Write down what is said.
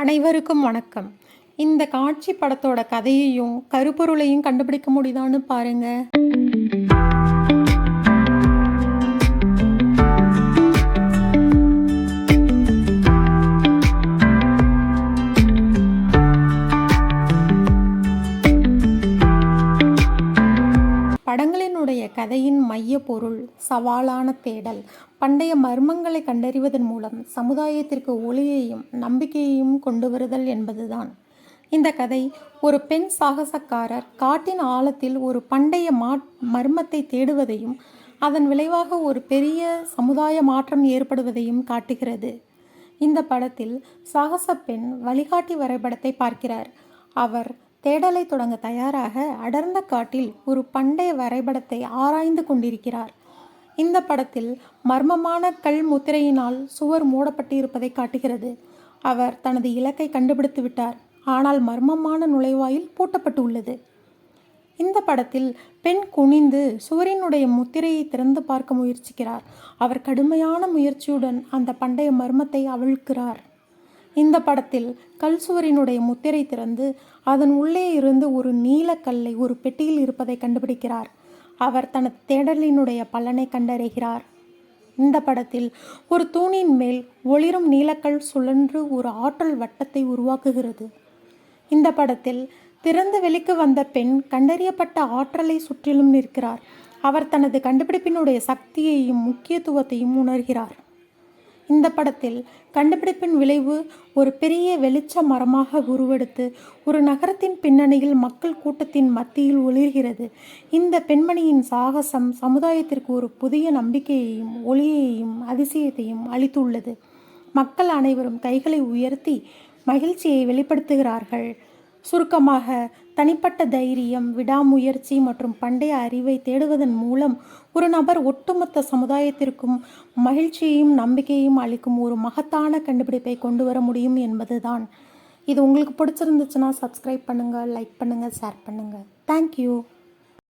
அனைவருக்கும் வணக்கம். இந்த காட்சி படத்தோட கதையையும் கருப்பொருளையும் கண்டுபிடிக்க முடியுதான்னு பாருங்க. படங்களினுடைய கதையின் மைய பொருள் சவாலான தேடல். பண்டைய மர்மங்களை கண்டறிவதன் மூலம் சமுதாயத்திற்கு ஒளியையும் நம்பிக்கையையும் கொண்டு வருதல் என்பதுதான். இந்த கதை ஒரு பெண் சாகசக்காரர் காட்டின் ஆழத்தில் ஒரு பண்டைய மா மர்மத்தை தேடுவதையும் அதன் விளைவாக ஒரு பெரிய சமுதாய மாற்றம் ஏற்படுவதையும் காட்டுகிறது. இந்த படத்தில் சாகச பெண் வழிகாட்டி வரைபடத்தை பார்க்கிறார். அவர் தேடலை தொடங்க தயாராக அடர்ந்த காட்டில் ஒரு பண்டைய வரைபடத்தை ஆராய்ந்து கொண்டிருக்கிறார். இந்த படத்தில் மர்மமான கல் முத்திரையினால் சுவர் மூடப்பட்டிருப்பதை காட்டுகிறது. அவர் தனது இலக்கை கண்டுபிடித்து விட்டார். ஆனால் மர்மமான நுழைவாயில் பூட்டப்பட்டு உள்ளது இந்த படத்தில் பெண் குனிந்து சுவரினுடைய முத்திரையை திறந்து பார்க்க முயற்சிக்கிறார். அவர் கடுமையான முயற்சியுடன் அந்த பண்டைய மர்மத்தை அவிழ்க்கிறார். இந்த படத்தில் கல் சுவரினுடைய முத்திரை திறந்து அதன் உள்ளே இருந்து ஒரு நீலக்கல்லை ஒரு பெட்டியில் இருப்பதை கண்டுபிடிக்கிறார். அவர் தனது தேடலினுடைய பலனை கண்டறிகிறார். இந்த படத்தில் ஒரு தூணின் மேல் ஒளிரும் நீலக்கல் சுழன்று ஒரு ஆற்றல் வட்டத்தை உருவாக்குகிறது. இந்த படத்தில் திறந்த வெளிக்கு வந்த பெண் கண்டறியப்பட்ட ஆற்றலை சுற்றிலும் நிற்கிறார். அவர் தனது கண்டுபிடிப்பினுடைய சக்தியையும் முக்கியத்துவத்தையும் உணர்கிறார். இந்த படத்தில் கண்டுபிடிப்பின் விளைவு ஒரு பெரிய வெளிச்ச மரமாக உருவெடுத்து ஒரு நகரத்தின் பின்னணியில் மக்கள் கூட்டத்தின் மத்தியில் ஒளிர்கிறது. இந்த பெண்மணியின் சாகசம் சமுதாயத்திற்கு ஒரு புதிய நம்பிக்கையையும் ஒளியையும் அதிசயத்தையும் அளித்துள்ளது. மக்கள் அனைவரும் கைகளை உயர்த்தி மகிழ்ச்சியை வெளிப்படுத்துகிறார்கள். சுருக்கமாக தனிப்பட்ட தைரியம் விடாமுயற்சி மற்றும் பண்டைய அறிவை தேடுவதன் மூலம் ஒரு நபர் ஒட்டுமொத்த சமுதாயத்திற்கும் மகிழ்ச்சியையும் நம்பிக்கையும் அளிக்கும் ஒரு மகத்தான கண்டுபிடிப்பை கொண்டு வர முடியும் என்பதுதான். இது உங்களுக்கு பிடிச்சிருந்துச்சுன்னா சப்ஸ்கிரைப் பண்ணுங்கள் லைக் பண்ணுங்கள் ஷேர் பண்ணுங்கள் தேங்க்யூ